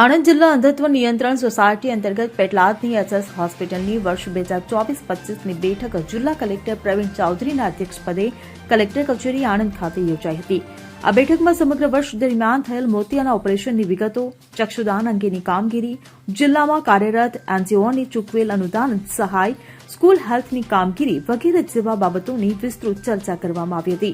આણંદ જિલ્લા અંધત્વ નિયંત્રણ સોસાયટી અંતર્ગત પેટલાદની એસએસ હોસ્પિટલની વર્ષ બે હજાર ચોવીસ પચીસની બેઠક જિલ્લા કલેક્ટર પ્રવીણ ચૌધરીના અધ્યક્ષપદે કલેક્ટર કચેરી આણંદ ખાતે યોજાઈ હતી. આ બેઠકમાં સમગ્ર વર્ષ દરમિયાન થયેલ મોતિયાના ઓપરેશનની વિગતો, ચક્ષુદાન અંગેની કામગીરી, જિલ્લામાં કાર્યરત એનજીઓની ચૂકવેલ અનુદાન સહાય, સ્કૂલ હેલ્થની કામગીરી વગેરે જેવા બાબતોની વિસ્તૃત ચર્ચા કરવામાં આવી હતી.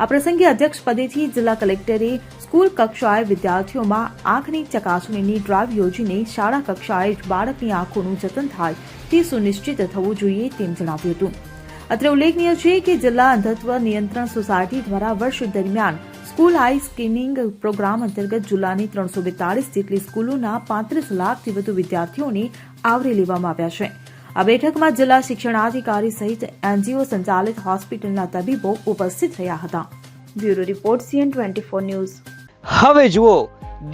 આ પ્રસંગે અધ્યક્ષ પદેથી જિલ્લા કલેક્ટરે સ્કૂલ કક્ષાએ વિદ્યાર્થીઓમાં આંખની ચકાસણીની ડ્રાઈવ યોજીને શાળા કક્ષાએ જ બાળકની આંખોનું જતન થાય તે સુનિશ્ચિત થવું જોઈએ તેમ જણાવ્યું હતું. અત્રે ઉલ્લેખનીય છે કે જિલ્લા અંધત્વ નિયંત્રણ સોસાયટી દ્વારા વર્ષ દરમિયાન સ્કૂલ આઈ સ્કિનિંગ પ્રોગ્રામ અંતર્ગત જિલ્લાની ત્રણસો બેતાળીસ જેટલી સ્કૂલોના પાંત્રીસ લાખથી વધુ વિદ્યાર્થીઓને આવરી લેવામાં આવ્યા છે. આ બેઠકમાં જિલ્લા શિક્ષણાધિકારી સહિત એનજીઓ સંચાલિત હોસ્પિટલના તબીબો ઉપસ્થિત રહ્યા હતા. Bureau report CN twenty four news. હવે જુઓ,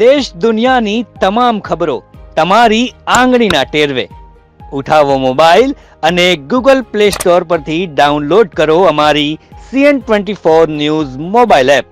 દેશ દુનિયાની તમામ ખબરો તમારી આંગળીના ટેરવે. ઉઠાવો મોબાઈલ અને ગૂગલ પ્લે સ્ટોર પરથી ડાઉનલોડ કરો અમારી CN twenty four news mobile app.